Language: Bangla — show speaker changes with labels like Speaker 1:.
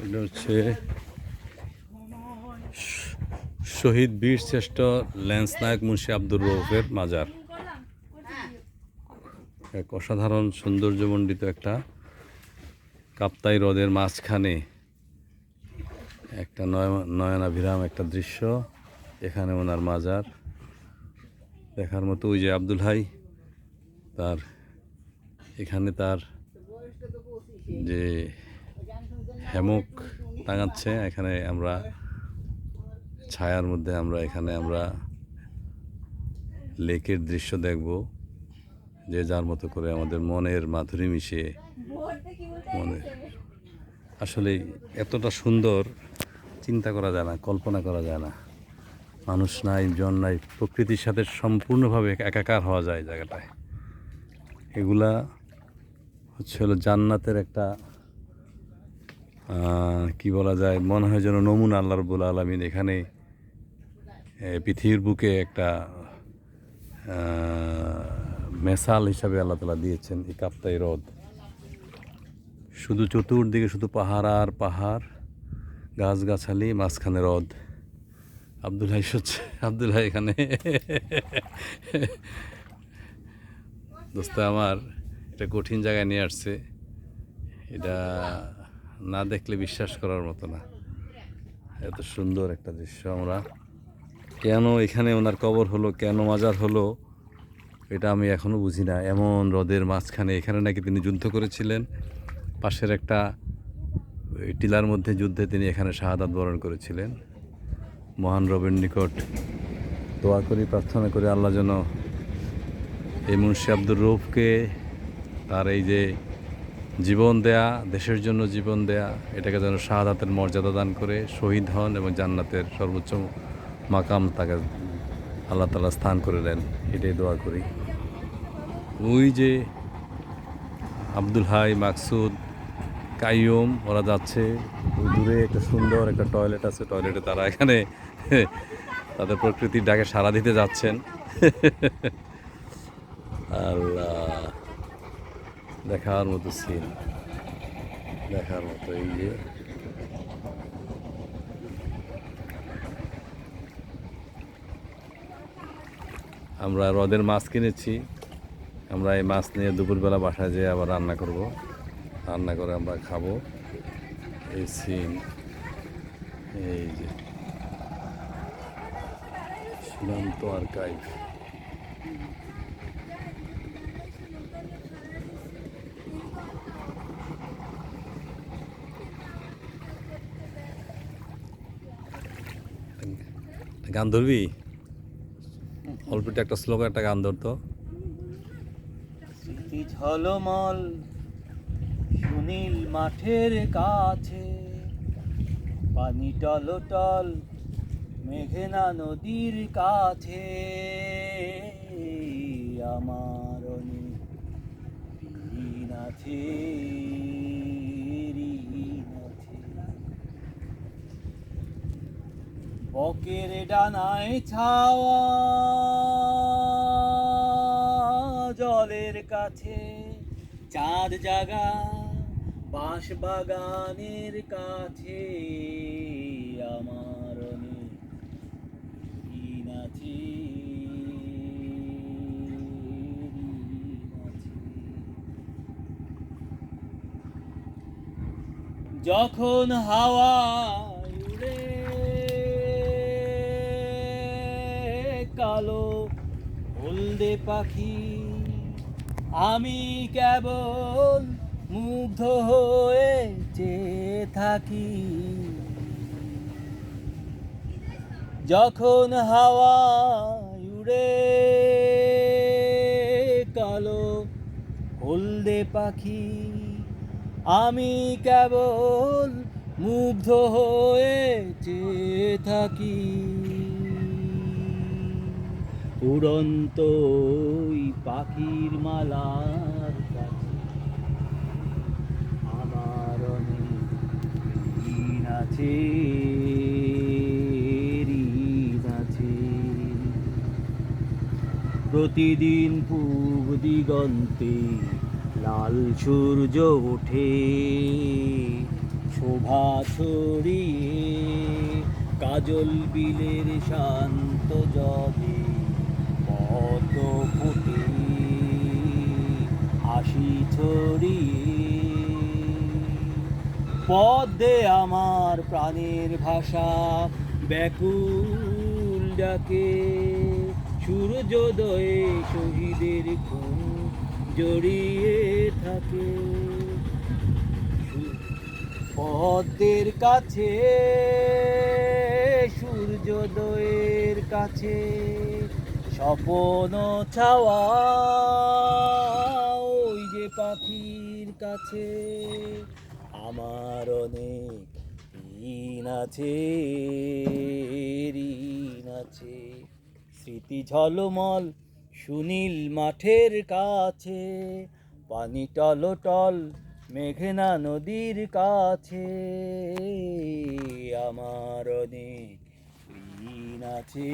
Speaker 1: এটা হচ্ছে শহীদ বীর শ্রেষ্ঠ ল্যান্স নায়ক মুন্সি আব্দুর রৌফের মাজার। এক অসাধারণ সৌন্দর্যমণ্ডিত একটা কাপ্তাই হ্রদের মাঝখানে একটা নয়- নয়নাভিরাম একটা দৃশ্য, এখানে ওনার মাজার। দেখার মতো ওই যে আব্দুল হাই, তার এখানে তার যে হ্যামক টাঙাচ্ছে এখানে আমরা ছায়ার মধ্যে আমরা এখানে আমরা লেকের দৃশ্য দেখব, যে যার মতো করে আমাদের মনের মাধুরী মিশিয়ে মনে আসলে এতটা সুন্দর, চিন্তা করা যায় না, কল্পনা করা যায় না। মানুষ নাই, জন নাই, প্রকৃতির সাথে সম্পূর্ণভাবে একাকার হওয়া যায় জায়গাটায়। এগুলা হচ্ছে হলো জান্নাতের একটা কি বলা যায়, মনে হয় যেন নমুনা আল্লাহ রবুল আলমিন এখানে পৃথিবীর বুকে একটা মেসাল হিসাবে আল্লাহ তালা দিয়েছেন এই কাপ্তাই হ্রদ। শুধু চতুর্দিকে শুধু পাহাড় আর পাহাড়, গাছগাছালি, মাঝখানে হ্রদ। আব্দুল হাই হচ্ছে, আব্দুল হাই এখানে। দোস্ত আমার, এটা কঠিন জায়গায় নিয়ে আসছে। এটা না দেখলে বিশ্বাস করার মতো না। এত সুন্দর একটা দৃশ্য আমরা। কেন এখানে ওনার কবর হলো, কেন মাজার হলো, এটা আমি এখনও বুঝি না। এমন হ্রদের মাঝখানে এখানে নাকি তিনি যুদ্ধ করেছিলেন। পাশের একটা টিলার মধ্যে যুদ্ধে তিনি এখানে শাহাদাত বরণ করেছিলেন। মহান রবের নিকট দোয়া করি, প্রার্থনা করি, আল্লাহ যেন এই মুন্সি আব্দুর রৌফকে তার এই যে জীবন দেয়া, দেশের জন্য জীবন দেয়া, এটাকে যেন শাহাদাতের মর্যাদা দান করে শহীদ হন এবং জান্নাতের সর্বোচ্চ মাকাম তাকে আল্লাহ তালা স্থান করে দেন, এটাই দোয়া করি। ওই যে আব্দুল হাই, মাকসুদ, কাইয়ুম, ওরা যাচ্ছে, ওই দূরে একটা সুন্দর একটা টয়লেট আছে, টয়লেটে তারা এখানে তাদের প্রকৃতির ডাকে সাড়া দিতে যাচ্ছেন। আল্লাহ। দেখার মতো সিন দেখার মতো, এই যে। আমরা হ্রদের মাছ কিনেছি। আমরা এই মাছ নিয়ে দুপুরবেলা বাসায় যেয়ে আবার রান্না করব। রান্না করে আমরা খাব। এই সিন এই যে। সীমান্ত আর্কাইভ গান ধরবি? অল্প একটা শ্লোক একটা গান ধরতো।
Speaker 2: স্মৃতি ঝলমল সুনীল মাঠের কাছে, পানি টলটল মেঘনা নদীর কাছে। আমার অনেক আছে ঋণ আছে বকের ডানায় ছাওয়া জলের কাছে, চাঁদ জাগা বাঁশ বাগানের কাছে, আমার আছে। যখন হাওয়া উড়ে কালো হলদে পাখি। আমি কেবল মুগ্ধ হয়ে চেয়ে থাকি। যখন হাওয়া উড়ে কালো হলদে পাখি, আমি কেবল মুগ্ধ হয়ে চেয়ে থাকি। উড়ন্ত ওই পাখির মালার কাছে। আমার আছে আছে। প্রতিদিন পূব দিগন্তে লাল সূর্য ওঠে, শোভা ছড়িয়ে কাজল বিলের শান্ত জলে। পদ্ম ফুটে হাসি ছড়িয়ে পদ্মে আমার প্রাণের ভাষা ব্যাকুল ডাকে। সূর্যোদয়ে শহীদের খুন জড়িয়ে থাকে। পদ্মের কাছে, সূর্যোদয়ের কাছে স্বপন ছাওয়া ওই যে পাখির কাছে। আমার অনেক ঋণ আছে ঋণ আছে। স্মৃতি ঝলমল সুনীল মাঠের কাছে। পানি টল টল মেঘনা নদীর কাছে। আমার অনেক ঋণ আছে